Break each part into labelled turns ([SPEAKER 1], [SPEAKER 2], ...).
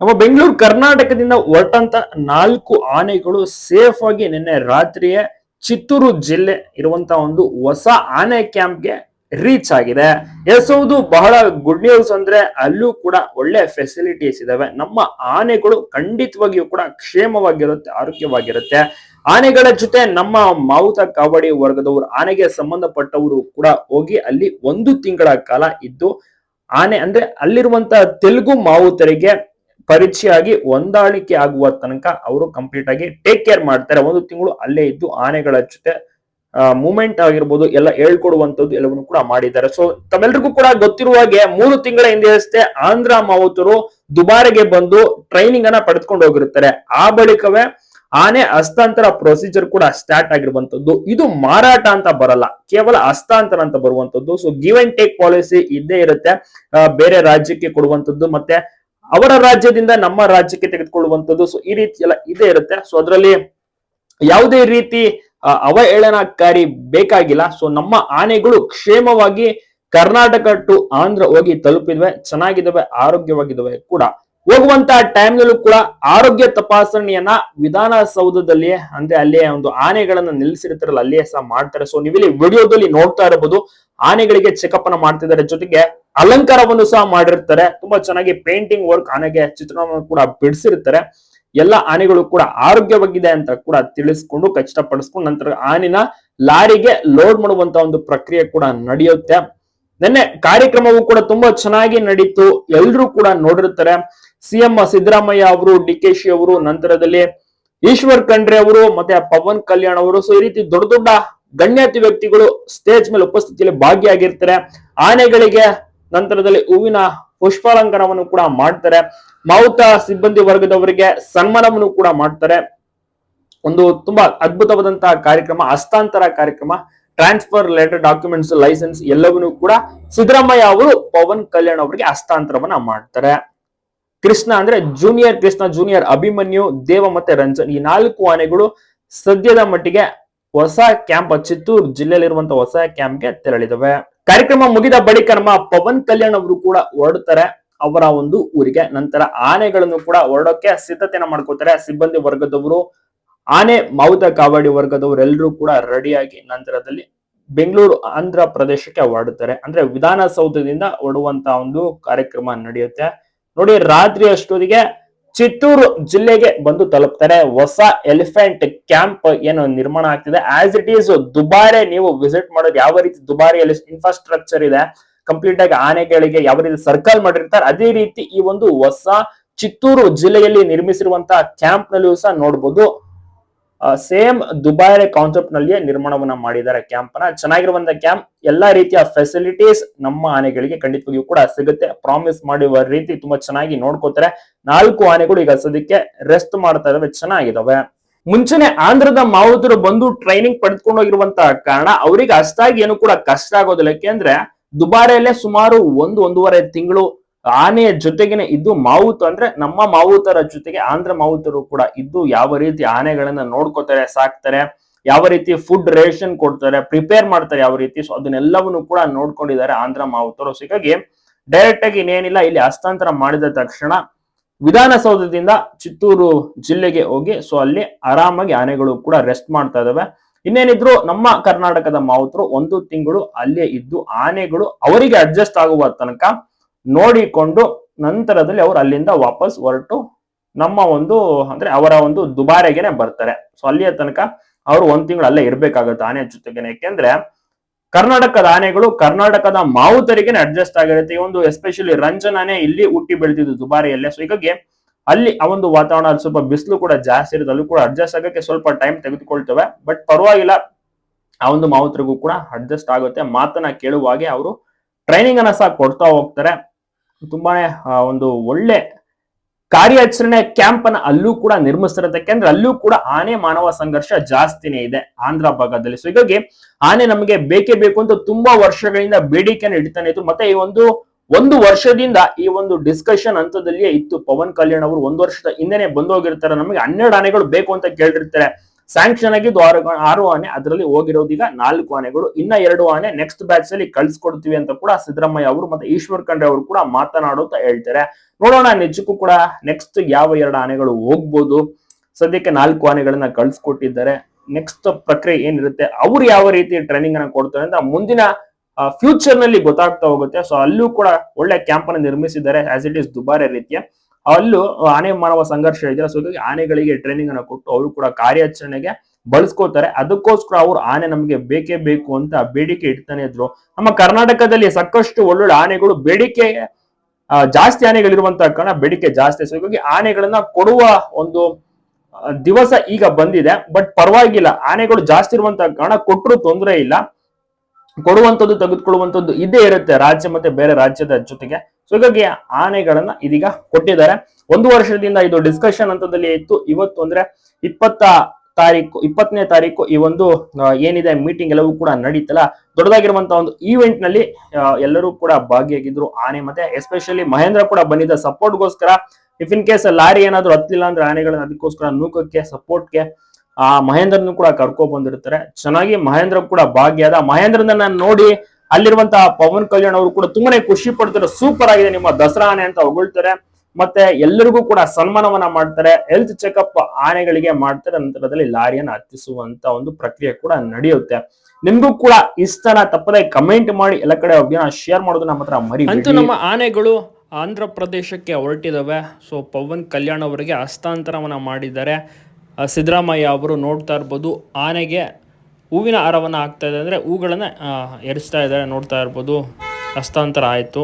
[SPEAKER 1] ನಮ್ಮ ಬೆಂಗಳೂರು ಕರ್ನಾಟಕದಿಂದ ಹೊರಟಂತ ನಾಲ್ಕು ಆನೆಗಳು ಸೇಫ್ ಆಗಿ ನಿನ್ನೆ ರಾತ್ರಿಯೇ ಚಿತ್ತೂರು ಜಿಲ್ಲೆ ಇರುವಂತ ಒಂದು ಹೊಸ ಆನೆ ಕ್ಯಾಂಪ್ಗೆ ರೀಚ್ ಆಗಿದೆ. ಎಸ್ ಹೌದು ಬಹಳ ಗುಡ್ ನ್ಯೂಸ್ ಅಂದ್ರೆ ಅಲ್ಲೂ ಕೂಡ ಒಳ್ಳೆ ಫೆಸಿಲಿಟೀಸ್ ಇದಾವೆ. ನಮ್ಮ ಆನೆಗಳು ಖಂಡಿತವಾಗಿಯೂ ಕೂಡ ಕ್ಷೇಮವಾಗಿರುತ್ತೆ, ಆರೋಗ್ಯವಾಗಿರುತ್ತೆ. ಆನೆಗಳ ಜೊತೆ ನಮ್ಮ ಮಾವುತ ಕಾವಡಿ ವರ್ಗದವರು, ಆನೆಗೆ ಸಂಬಂಧಪಟ್ಟವರು ಕೂಡ ಹೋಗಿ ಅಲ್ಲಿ ಒಂದು ತಿಂಗಳ ಕಾಲ ಇದ್ದು, ಆನೆ ಅಂದ್ರೆ ಅಲ್ಲಿರುವಂತಹ ತೆಲುಗು ಮಾವುತರಿಗೆ ಪರಿಚಯ ಆಗಿ ಹೊಂದಾಣಿಕೆ ಆಗುವ ತನಕ ಅವರು ಕಂಪ್ಲೀಟ್ ಆಗಿ ಟೇಕ್ ಕೇರ್ ಮಾಡ್ತಾರೆ. ಒಂದು ತಿಂಗಳು ಅಲ್ಲೇ ಇದ್ದು ಆನೆಗಳ ಜೊತೆ ಮೂಮೆಂಟ್ ಆಗಿರ್ಬೋದು, ಎಲ್ಲ ಹೇಳ್ಕೊಡುವಂತದ್ದು ಎಲ್ಲವನ್ನು ಕೂಡ ಮಾಡಿದ್ದಾರೆ. ಸೊ ತಮ್ಮೆಲ್ರಿಗೂ ಕೂಡ ಗೊತ್ತಿರುವ ಹಾಗೆ ಮೂರು ತಿಂಗಳ ಹಿಂದೆ ಅಷ್ಟೇ ಆಂಧ್ರ ಮಾವುತರು ದುಬಾರಿಗೆ ಬಂದು ಟ್ರೈನಿಂಗ್ ಅನ್ನ ಪಡೆದುಕೊಂಡು ಹೋಗಿರುತ್ತಾರೆ ಆ ಬಳಿಕವೇ ಆನೆ ಹಸ್ತಾಂತರ ಪ್ರೊಸೀಜರ್ ಕೂಡ ಸ್ಟಾರ್ಟ್ ಆಗಿರುವಂತದ್ದು ಇದು ಮಾರಾಟ ಅಂತ ಬರಲ್ಲ, ಕೇವಲ ಹಸ್ತಾಂತರ ಅಂತ ಬರುವಂತದ್ದು so give and take policy ಇದ್ದೇ ಇರುತ್ತೆ. ಬೇರೆ ರಾಜ್ಯಕ್ಕೆ ಕೊಡುವಂತದ್ದು ಮತ್ತೆ ಅವರ ರಾಜ್ಯದಿಂದ ನಮ್ಮ ರಾಜ್ಯಕ್ಕೆ ತೆಗೆದುಕೊಳ್ಳುವಂಥದ್ದು. ಸೊ ಈ ರೀತಿ ಎಲ್ಲ ಇದೇ ಇರುತ್ತೆ. ಸೊ ಅದರಲ್ಲಿ ಯಾವುದೇ ರೀತಿ ಅವಹೇಳನಕಾರಿ ಬೇಕಾಗಿಲ್ಲ. ಸೊ ನಮ್ಮ ಆನೆಗಳು ಕ್ಷೇಮವಾಗಿ ಕರ್ನಾಟಕ ಟು ಆಂಧ್ರ ಹೋಗಿ ತಲುಪಿದ್ವೆ, ಚೆನ್ನಾಗಿದ್ದಾವೆ, ಆರೋಗ್ಯವಾಗಿದ್ದಾವೆ ಕೂಡ. ಹೋಗುವಂತ ಟೈಮ್ನಲ್ಲೂ ಕೂಡ ಆರೋಗ್ಯ ತಪಾಸಣೆಯನ್ನ ವಿಧಾನಸೌಧದಲ್ಲಿ ಅಂದ್ರೆ ಅಲ್ಲೇ ಒಂದು ಆನೆಗಳನ್ನ ನಿಲ್ಲಿಸಿರ್ತಾರಲ್ಲ, ಅಲ್ಲಿಯೇ ಸಹ ಮಾಡ್ತಾರೆ. ಸೊ ನೀವಿಲ್ಲಿ ವಿಡಿಯೋದಲ್ಲಿ ನೋಡ್ತಾ ಇರಬಹುದು ಆನೆಗಳಿಗೆ ಚೆಕಪ್ ಅನ್ನ ಮಾಡ್ತಿದ್ದಾರೆ. ಜೊತೆಗೆ ಅಲಂಕಾರವನ್ನು ಸಹ ಮಾಡಿರ್ತಾರೆ. ತುಂಬಾ ಚೆನ್ನಾಗಿ ಪೇಂಟಿಂಗ್ ವರ್ಕ್ ಆನೆಗೆ ಚಿತ್ರಣವನ್ನು ಕೂಡ ಬಿಡಿಸಿರ್ತಾರೆ. ಎಲ್ಲ ಆನೆಗಳು ಕೂಡ ಆರೋಗ್ಯವಾಗಿದೆ ಅಂತ ಕೂಡ ತಿಳಿಸ್ಕೊಂಡು, ಖಚಿತಪಡಿಸ್ಕೊಂಡು ನಂತರ ಆನಿನ ಲಾರಿಗೆ ಲೋಡ್ ಮಾಡುವಂತ ಒಂದು ಪ್ರಕ್ರಿಯೆ ಕೂಡ ನಡೆಯುತ್ತೆ. ನಿನ್ನೆ ಕಾರ್ಯಕ್ರಮವು ಕೂಡ ತುಂಬಾ ಚೆನ್ನಾಗಿ ನಡೀತು. ಎಲ್ರೂ ಕೂಡ ನೋಡಿರ್ತಾರೆ. ಸಿಎಂ ಸಿದ್ದರಾಮಯ್ಯ ಅವರು, ಡಿ ಕೆ ಶಿ ಅವರು, ನಂತರದಲ್ಲಿ ಈಶ್ವರ್ ಖಂಡ್ರೆ ಅವರು, ಮತ್ತೆ ಪವನ್ ಕಲ್ಯಾಣ್ ಅವರು. ಸೊ ಈ ರೀತಿ ದೊಡ್ಡ ದೊಡ್ಡ ಗಣ್ಯಾತಿ ವ್ಯಕ್ತಿಗಳು ಸ್ಟೇಜ್ ಮೇಲೆ ಉಪಸ್ಥಿತಿಯಲ್ಲಿ ಭಾಗಿಯಾಗಿರ್ತಾರೆ. ಆನೆಗಳಿಗೆ ನಂತರದಲ್ಲಿ ಹೂವಿನ ಪುಷ್ಪಾಲಂಕರಣವನ್ನು ಕೂಡ ಮಾಡ್ತಾರೆ. ಮಾವುತ ಸಿಬ್ಬಂದಿ ವರ್ಗದವರಿಗೆ ಸನ್ಮಾನವನ್ನು ಕೂಡ ಮಾಡ್ತಾರೆ. ಒಂದು ತುಂಬಾ ಅದ್ಭುತವಾದಂತಹ ಕಾರ್ಯಕ್ರಮ, ಹಸ್ತಾಂತರ ಕಾರ್ಯಕ್ರಮ ಟ್ರಾನ್ಸ್ಫರ್ ರಿಲೇಟೆಡ್ ಡಾಕ್ಯುಮೆಂಟ್ಸ್ ಲೈಸೆನ್ಸ್ ಎಲ್ಲವನ್ನೂ ಕೂಡ ಸಿದ್ದರಾಮಯ್ಯ ಅವರು, ಪವನ್ ಕಲ್ಯಾಣ್ ಅವರಿಗೆ ಹಸ್ತಾಂತರವನ್ನ ಮಾಡ್ತಾರೆ. ಕೃಷ್ಣ ಅಂದ್ರೆ ಜೂನಿಯರ್ ಕೃಷ್ಣ ಜೂನಿಯರ್ ಅಭಿಮನ್ಯು, ದೇವ ಮತ್ತೆ ರಂಜನ್ ಈ ನಾಲ್ಕು ಆನೆಗಳು ಸದ್ಯದ ಮಟ್ಟಿಗೆ ಹೊಸ ಕ್ಯಾಂಪ್ ಚಿತ್ತೂರು ಜಿಲ್ಲೆಯಲ್ಲಿರುವಂತಹ ಹೊಸ ಕ್ಯಾಂಪ್ಗೆ ತೆರಳಿದವೆ. ಕಾರ್ಯಕ್ರಮ ಮುಗಿದ ಬಳಿಕ ನಮ್ಮ ಪವನ್ ಕಲ್ಯಾಣ್ ಅವರು ಕೂಡ ಹೊರಡ್ತಾರೆ. ಅವರ ಒಂದು ಊರಿಗೆ. ನಂತರ ಆನೆಗಳನ್ನು ಕೂಡ ಹೊರಡೋಕೆ ಸಿದ್ಧತೆಯನ್ನು ಮಾಡ್ಕೋತಾರೆ ಸಿಬ್ಬಂದಿ ವರ್ಗದವರು, ಆನೆ ಮಾವುತ ಕಾವಡಿ ವರ್ಗದವರೆಲ್ಲರೂ ಕೂಡ ರೆಡಿಯಾಗಿ ನಂತರದಲ್ಲಿ ಬೆಂಗಳೂರು ಆಂಧ್ರ ಪ್ರದೇಶಕ್ಕೆ ಹೊರಡುತ್ತಾರೆ ಅಂದ್ರೆ ವಿಧಾನಸೌಧದಿಂದ ಹೊರಡುವಂತ ಒಂದು ಕಾರ್ಯಕ್ರಮ ನಡೆಯುತ್ತೆ. ನೋಡಿ, ರಾತ್ರಿ ಅಷ್ಟೊತ್ತಿಗೆ ಚಿತ್ತೂರು ಜಿಲ್ಲೆಗೆ ಬಂದು ತಲುಪ್ತಾರೆ. ಹೊಸ ಎಲಿಫೆಂಟ್ ಕ್ಯಾಂಪ್ ಏನು ನಿರ್ಮಾಣ ಆಗ್ತಿದೆ. ಆಸ್ ಇಟ್ ಈಸ್ ದುಬಾರೆ ನೀವು ವಿಸಿಟ್ ಮಾಡೋದು ಯಾವ ರೀತಿ ದುಬಾರಿಯಲ್ಲಿ ಇನ್ಫ್ರಾಸ್ಟ್ರಕ್ಚರ್ ಇದೆ ಕಂಪ್ಲೀಟ್ ಆಗಿ ಆನೆಗಳಿಗೆ ಯಾವ ರೀತಿ ಸರ್ಕಲ್ ಮಾಡಿರ್ತಾರೆ, ಅದೇ ರೀತಿ ಈ ಒಂದು ಹೊಸ ಚಿತ್ತೂರು ಜಿಲ್ಲೆಯಲ್ಲಿ ನಿರ್ಮಿಸಿರುವಂತಹ ಕ್ಯಾಂಪ್ ನಲ್ಲಿಯೂ ಸಹ ನೋಡಬಹುದು ಸೇಮ್ ದುಬಾಯ್ ಕಾನ್ಸೆಪ್ಟ್ನಲ್ಲಿ ನಿರ್ಮಾಣವನ್ನ ಮಾಡಿದ್ದಾರೆ ಕ್ಯಾಂಪ್ನ ಚೆನ್ನಾಗಿರುವಂತ ಕ್ಯಾಂಪ್, ಎಲ್ಲಾ ರೀತಿಯ ಫೆಸಿಲಿಟೀಸ್ ನಮ್ಮ ಆನೆಗಳಿಗೆ ಖಂಡಿತವಾಗಿಯೂ ಕೂಡ ಸಿಗುತ್ತೆ. ಪ್ರಾಮಿಸ್ ಮಾಡುವ ರೀತಿ ತುಂಬಾ ಚೆನ್ನಾಗಿ ನೋಡ್ಕೋತಾರೆ. ನಾಲ್ಕು ಆನೆಗಳು ಈಗ ಸದ್ಯಕ್ಕೆ ರೆಸ್ಟ್ ಮಾಡ್ತಾ ಇದಾವೆ, ಚೆನ್ನಾಗಿದಾವೆ. ಮುಂಚೆನೆ ಆಂಧ್ರದ ಮಾವುತರು ಬಂದು ಟ್ರೈನಿಂಗ್ ಪಡೆದುಕೊಂಡು ಹೋಗಿರುವಂತಹ ಕಾರಣ ಅವರಿಗೆ ಅಷ್ಟಾಗಿ ಏನು ಕೂಡ ಕಷ್ಟ ಆಗೋದಿಲ್ಲ. ಯಾಕೆಂದ್ರೆ ದುಬಾರೆಯಲ್ಲೇ ಸುಮಾರು ಒಂದು, ಒಂದೂವರೆ ತಿಂಗಳು ಆನೆಯ ಜೊತೆಗೇನೆ ಇದ್ದು ಮಾವುತ ಅಂದ್ರೆ ನಮ್ಮ ಮಾವುತರ ಜೊತೆಗೆ ಆಂಧ್ರ ಮಾವುತರು ಕೂಡ ಇದ್ದು ಯಾವ ರೀತಿ ಆನೆಗಳನ್ನ ನೋಡ್ಕೋತಾರೆ, ಸಾಕ್ತಾರೆ, ಯಾವ ರೀತಿ ಫುಡ್ ರೇಷನ್ ಕೊಡ್ತಾರೆ ಪ್ರಿಪೇರ್ ಮಾಡ್ತಾರೆ ಯಾವ ರೀತಿ ಸೊ ಅದನ್ನೆಲ್ಲವನ್ನು ಕೂಡ ನೋಡ್ಕೊಂಡಿದ್ದಾರೆ ಆಂಧ್ರ ಮಾವುತರು. ಸೊ ಹೀಗಾಗಿ ಡೈರೆಕ್ಟ್ ಆಗಿ ಇನ್ನೇನಿಲ್ಲ, ಇಲ್ಲಿ ಹಸ್ತಾಂತರ ಮಾಡಿದ ತಕ್ಷಣ ವಿಧಾನಸೌಧದಿಂದ ಚಿತ್ತೂರು ಜಿಲ್ಲೆಗೆ ಹೋಗಿ ಸೊ ಅಲ್ಲಿ ಆರಾಮಾಗಿ ಆನೆಗಳು ಕೂಡ ರೆಸ್ಟ್ ಮಾಡ್ತಾ ಇದಾವೆ. ಇನ್ನೇನಿದ್ರು ನಮ್ಮ ಕರ್ನಾಟಕದ ಮಾವುತರು ಒಂದು ತಿಂಗಳು ಅಲ್ಲೇ ಇದ್ದು ಆನೆಗಳು ಅವರಿಗೆ ಅಡ್ಜಸ್ಟ್ ಆಗುವ ತನಕ ನೋಡಿಕೊಂಡು ನಂತರದಲ್ಲಿ ಅವರು ಅಲ್ಲಿಂದ ವಾಪಸ್ ಹೊರಟು ನಮ್ಮ ಒಂದು, ಅಂದ್ರೆ ಅವರ ಒಂದು ದುಬಾರೆಗೆನೆ ಬರ್ತಾರೆ. ಸೊ ಅಲ್ಲಿಯ ತನಕ ಅವರು ಒಂದ್ ತಿಂಗಳು ಅಲ್ಲೇ ಇರ್ಬೇಕಾಗುತ್ತೆ ಆನೆ ಜೊತೆಗೇನೆ. ಯಾಕೆಂದ್ರೆ ಕರ್ನಾಟಕದ ಆನೆಗಳು ಕರ್ನಾಟಕದ ಮಾವುತರಿಗೆ ಅಡ್ಜಸ್ಟ್ ಆಗಿರುತ್ತೆ. ಈ ಒಂದು ಎಸ್ಪೆಷಲಿ ರಂಜನ್ ಆನೆ ಇಲ್ಲಿ ಹುಟ್ಟಿ ಬೆಳೆದಿದ್ದು ದುಬಾರಿಯಲ್ಲೇ. ಸೊ ಹೀಗಾಗಿ ಅಲ್ಲಿ ಆ ಒಂದು ವಾತಾವರಣ ಸ್ವಲ್ಪ ಬಿಸಿಲು ಕೂಡ ಜಾಸ್ತಿ ಇರುತ್ತೆ. ಕೂಡ ಅಡ್ಜಸ್ಟ್ ಆಗಕ್ಕೆ ಸ್ವಲ್ಪ ಟೈಮ್ ತೆಗೆದುಕೊಳ್ತವೆ. ಬಟ್ ಪರವಾಗಿಲ್ಲ, ಆ ಒಂದು ಮಾವುತರಿಗೂ ಕೂಡ ಅಡ್ಜಸ್ಟ್ ಆಗುತ್ತೆ. ಮಾತನ್ನ ಕೇಳುವಾಗೆ ಅವರು ಟ್ರೈನಿಂಗ್ ಅನ್ನ ಸಹ ಕೊಡ್ತಾ ಹೋಗ್ತಾರೆ. ತುಂಬಾನೇ ಒಂದು ಒಳ್ಳೆ ಕಾರ್ಯಾಚರಣೆ ಕ್ಯಾಂಪ್ ಅನ್ನ ಅಲ್ಲೂ ಕೂಡ ನಿರ್ಮಿಸ್ತಿರುತ್ತೆ. ಯಾಕೆಂದ್ರೆ ಅಲ್ಲೂ ಕೂಡ ಆನೆ ಮಾನವ ಸಂಘರ್ಷ ಜಾಸ್ತಿನೇ ಇದೆ ಆಂಧ್ರ ಭಾಗದಲ್ಲಿ. ಸೊ ಹೀಗಾಗಿ ಆನೆ ನಮಗೆ ಬೇಕೇ ಬೇಕು ಅಂತ ತುಂಬಾ ವರ್ಷಗಳಿಂದ ಬೇಡಿಕೆಯನ್ನು ಇಡ್ತಾನೆ ಇತ್ತು ಮತ್ತೆ ಈ ಒಂದು ಒಂದು ವರ್ಷದಿಂದ ಈ ಒಂದು ಡಿಸ್ಕಷನ್ ಹಂತದಲ್ಲಿಯೇ ಇತ್ತು. ಪವನ್ ಕಲ್ಯಾಣ್ ಅವರು ಒಂದು ವರ್ಷದ ಹಿಂದೆನೆ ಬಂದು ಹೋಗಿರ್ತಾರೆ. ನಮಗೆ ಹನ್ನೆರಡು ಆನೆಗಳು ಬೇಕು ಅಂತ ಕೇಳಿರ್ತಾರೆ. ಸ್ಯಾಂಕ್ಷನ್ ಆಗಿದ್ದು ಆರು ಆರು ಆನೆ, ಅದರಲ್ಲಿ ಹೋಗಿರೋದೀಗ ನಾಲ್ಕು ಆನೆಗಳು. ಇನ್ನ ಎರಡು ಆನೆ ನೆಕ್ಸ್ಟ್ ಬ್ಯಾಚ್ ಅಲ್ಲಿ ಕಳ್ಸಿಕೊಡ್ತೀವಿ ಅಂತ ಕೂಡ ಸಿದ್ದರಾಮಯ್ಯ ಅವರು ಮತ್ತೆ ಈಶ್ವರ್ ಖಂಡ್ರೆ ಅವರು ಕೂಡ ಮಾತನಾಡುತ್ತಾ ಹೇಳ್ತಾರೆ. ನೋಡೋಣ ನಿಜಕ್ಕೂ ಕೂಡ ನೆಕ್ಸ್ಟ್ ಯಾವ ಎರಡು ಆನೆಗಳು ಹೋಗ್ಬೋದು. ಸದ್ಯಕ್ಕೆ ನಾಲ್ಕು ಆನೆಗಳನ್ನ ಕಳ್ಸಿಕೊಟ್ಟಿದ್ದಾರೆ. ನೆಕ್ಸ್ಟ್ ಪ್ರಕ್ರಿಯೆ ಏನಿರುತ್ತೆ, ಅವ್ರು ಯಾವ ರೀತಿ ಟ್ರೈನಿಂಗ್ ಅನ್ನ ಕೊಡ್ತಾರೆ ಅಂತ ಮುಂದಿನ ಫ್ಯೂಚರ್ನಲ್ಲಿ ಗೊತ್ತಾಗ್ತಾ ಹೋಗುತ್ತೆ. ಸೊ ಅಲ್ಲೂ ಕೂಡ ಒಳ್ಳೆ ಕ್ಯಾಂಪ್ ಅನ್ನು ನಿರ್ಮಿಸಿದ್ದಾರೆ ಆಸ್ ಇಟ್ ಇಸ್ ದುಬಾರಿ ರೀತಿಯ. ಅಲ್ಲೂ ಆನೆ ಮಾನವ ಸಂಘರ್ಷ ಇದೆಯಲ್ಲ ಸೊ ಆನೆಗಳಿಗೆ ಟ್ರೈನಿಂಗ್ ಅನ್ನು ಕೊಟ್ಟು ಅವರು ಕೂಡ ಕಾರ್ಯಾಚರಣೆಗೆ ಬಳಸ್ಕೋತಾರೆ. ಅದಕ್ಕೋಸ್ಕರ ಅವ್ರು ಆನೆ ನಮಗೆ ಬೇಕೇ ಬೇಕು ಅಂತ ಬೇಡಿಕೆ ಇಡ್ತಾನೆ ಇದ್ರು. ನಮ್ಮ ಕರ್ನಾಟಕದಲ್ಲಿ ಸಾಕಷ್ಟು ಒಳ್ಳೊಳ್ಳೆ ಆನೆಗಳು ಬೇಡಿಕೆ ಜಾಸ್ತಿ ಆನೆಗಳಿರುವಂತಹ ಕಾರಣ ಬೇಡಿಕೆ ಜಾಸ್ತಿ. ಸೊ ಹೀಗಾಗಿ ಆನೆಗಳನ್ನ ಕೊಡುವ ಒಂದು ದಿವಸ ಈಗ ಬಂದಿದೆ. ಬಟ್ ಪರವಾಗಿಲ್ಲ, ಆನೆಗಳು ಜಾಸ್ತಿ ಇರುವಂತಹ ಕಾರಣ ಕೊಟ್ಟರು ತೊಂದರೆ ಇಲ್ಲ. ಕೊಡುವಂತದ್ದು ತೆಗೆದುಕೊಳ್ಳುವಂಥದ್ದು ಇದೇ ಇರುತ್ತೆ ರಾಜ್ಯ ಮತ್ತೆ ಬೇರೆ ರಾಜ್ಯದ ಜೊತೆಗೆ. ಸೊ ಹೀಗಾಗಿ ಆನೆಗಳನ್ನ ಇದೀಗ ಕೊಟ್ಟಿದ್ದಾರೆ. ಒಂದು ವರ್ಷದಿಂದ ಇದು ಡಿಸ್ಕಷನ್ ಹಂತದಲ್ಲಿ ಇತ್ತು. ಇವತ್ತು ಅಂದ್ರೆ ಇಪ್ಪತ್ತ ತಾರೀಕು, ಇಪ್ಪತ್ತನೇ ತಾರೀಕು ಈ ಒಂದು ಏನಿದೆ ಮೀಟಿಂಗ್ ಎಲ್ಲವೂ ಕೂಡ ನಡೀತಲ್ಲ. ದೊಡ್ಡದಾಗಿರುವಂತಹ ಒಂದು ಈವೆಂಟ್ನಲ್ಲಿ ಎಲ್ಲರೂ ಕೂಡ ಭಾಗಿಯಾಗಿದ್ರು ಆನೆ ಮತ್ತೆ ಎಸ್ಪೆಷಲಿ ಮಹೇಂದ್ರ ಕೂಡ ಬಂದಿದ್ದ ಸಪೋರ್ಟ್ಗೋಸ್ಕರ ಇಫ್ ಇನ್ ಕೇಸ್ ಲಾರಿ ಏನಾದ್ರು ಹತ್ತಿಲ್ಲ ಅಂದ್ರೆ ಆನೆಗಳನ್ನ ಅದಕ್ಕೋಸ್ಕರ ನೂಕಕ್ಕೆ ಸಪೋರ್ಟ್ಗೆ ಆ ಮಹೇಂದ್ರನು ಕೂಡ ಕರ್ಕೊಂಡ್ ಬಂದಿರ್ತಾರೆ. ಚೆನ್ನಾಗಿ ಮಹೇಂದ್ರ ಕೂಡ ಭಾಗಿಯಾದ. ಮಹೇಂದ್ರನ ನೋಡಿ ಅಲ್ಲಿರುವಂತಹ ಪವನ್ ಕಲ್ಯಾಣ್ ಅವರು ಕೂಡ ತುಂಬಾನೇ ಖುಷಿ ಪಡ್ತಾರೆ. ಸೂಪರ್ ಆಗಿದೆ ನಿಮ್ಮ ದಸರಾ ಆನೆ ಅಂತ ಹೊಗಳ್ತಾರೆ. ಮತ್ತೆ ಎಲ್ಲರಿಗೂ ಕೂಡ ಸನ್ಮಾನವನ್ನ ಮಾಡ್ತಾರೆ. ಹೆಲ್ತ್ ಚೆಕಪ್ ಆನೆಗಳಿಗೆ ಮಾಡ್ತಾರೆ. ನಂತರದಲ್ಲಿ ಲಾರಿಯನ್ನು ಹತ್ತಿಸುವಂತ ಒಂದು ಪ್ರಕ್ರಿಯೆ ಕೂಡ ನಡೆಯುತ್ತೆ. ನಿಮ್ಗೂ ಕೂಡ ಇಷ್ಟನ ತಪ್ಪದೆ ಕಮೆಂಟ್ ಮಾಡಿ. ಎಲ್ಲ ಕಡೆ ಅಭಿಯಾನ ಶೇರ್ ಮಾಡೋದು ನಮ್ಮ ಹತ್ರ ಮರಿ
[SPEAKER 2] ಅಂತೂ ನಮ್ಮ ಆನೆಗಳು ಆಂಧ್ರ ಪ್ರದೇಶಕ್ಕೆ ಹೊರಟಿದ್ದಾವೆ ಸೊ ಪವನ್ ಕಲ್ಯಾಣ್ ಅವರಿಗೆ ಹಸ್ತಾಂತರವನ್ನ ಮಾಡಿದ್ದಾರೆ. ಸಿದ್ದರಾಮಯ್ಯ ಅವರು ನೋಡ್ತಾ ಇರ್ಬೋದು. ಆನೆಗೆ ಹೂವಿನ ಹಾರವನ್ನು ಹಾಕ್ತಾ ಇದೆ ಅಂದರೆ ಹೂಗಳನ್ನು ಎರಿಸ್ತಾ ಇದ್ದಾರೆ, ನೋಡ್ತಾ ಇರ್ಬೋದು. ಹಸ್ತಾಂತರ ಆಯಿತು.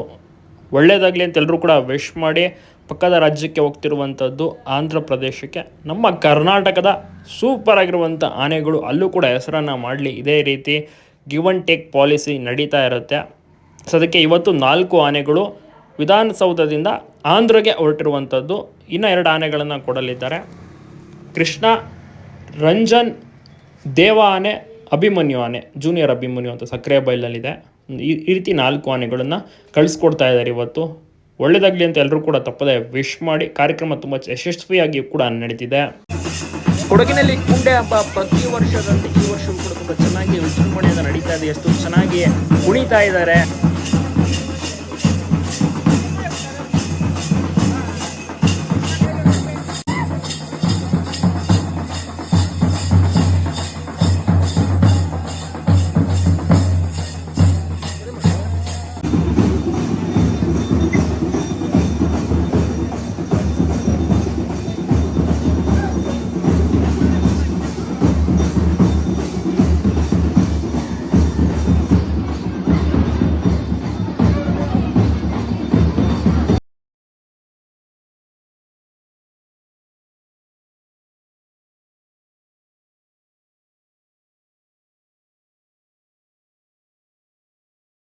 [SPEAKER 2] ಒಳ್ಳೆಯದಾಗಲಿ ಅಂತ ಎಲ್ಲರೂ ಕೂಡ ವಿಶ್ ಮಾಡಿ ಪಕ್ಕದ ರಾಜ್ಯಕ್ಕೆ ಹೋಗ್ತಿರುವಂಥದ್ದು ಆಂಧ್ರ ಪ್ರದೇಶಕ್ಕೆ. ನಮ್ಮ ಕರ್ನಾಟಕದ ಸೂಪರ್ ಆಗಿರುವಂಥ ಆನೆಗಳು ಅಲ್ಲೂ ಕೂಡ ಹೆಸರನ್ನು ಮಾಡಲಿ. ಇದೇ ರೀತಿ ಗಿವ್ ಅಂಡ್ ಟೇಕ್ ಪಾಲಿಸಿ ನಡೀತಾ ಇರುತ್ತೆ. ಸೊ ಅದಕ್ಕೆ ಇವತ್ತು ನಾಲ್ಕು ಆನೆಗಳು ವಿಧಾನಸೌಧದಿಂದ ಆಂಧ್ರಗೆ ಹೊರಟಿರುವಂಥದ್ದು ಇನ್ನೂ ಎರಡು ಆನೆಗಳನ್ನು ಕೊಡಲಿದ್ದಾರೆ. ಕೃಷ್ಣ, ರಂಜನ್ ದೇವ ಆನೆ ಅಭಿಮನ್ಯು ಆನೆ ಜೂನಿಯರ್ ಅಭಿಮನ್ಯು ಅಂತ ಸಕ್ಕರೆ ಬೈಲಲ್ಲಿದೆ ಈ ಈ ರೀತಿ ನಾಲ್ಕು ಆನೆಗಳನ್ನು ಕಳಿಸ್ಕೊಡ್ತಾ ಇದ್ದಾರೆ ಇವತ್ತು. ಒಳ್ಳೆಯದಾಗಲಿ ಅಂತ ಎಲ್ಲರೂ ಕೂಡ ತಪ್ಪದೆ ವಿಶ್ ಮಾಡಿ, ಕಾರ್ಯಕ್ರಮ ತುಂಬ ಯಶಸ್ವಿಯಾಗಿ ಕೂಡ ನಡೀತಿದೆ. ಕೊಡಗಿನಲ್ಲಿ ಕುಂಡೆ ಹಬ್ಬ ಪ್ರತಿ ವರ್ಷದಂತೆ ಈ ವರ್ಷವೂ ಕೂಡ ತುಂಬ ಚೆನ್ನಾಗಿ ವಿಜೃಂಭಣೆಯಿಂದ ನಡೀತಾ ಇದೆ. ಎಷ್ಟು ಚೆನ್ನಾಗಿ ಕುಣಿತಾ ಇದ್ದಾರೆ.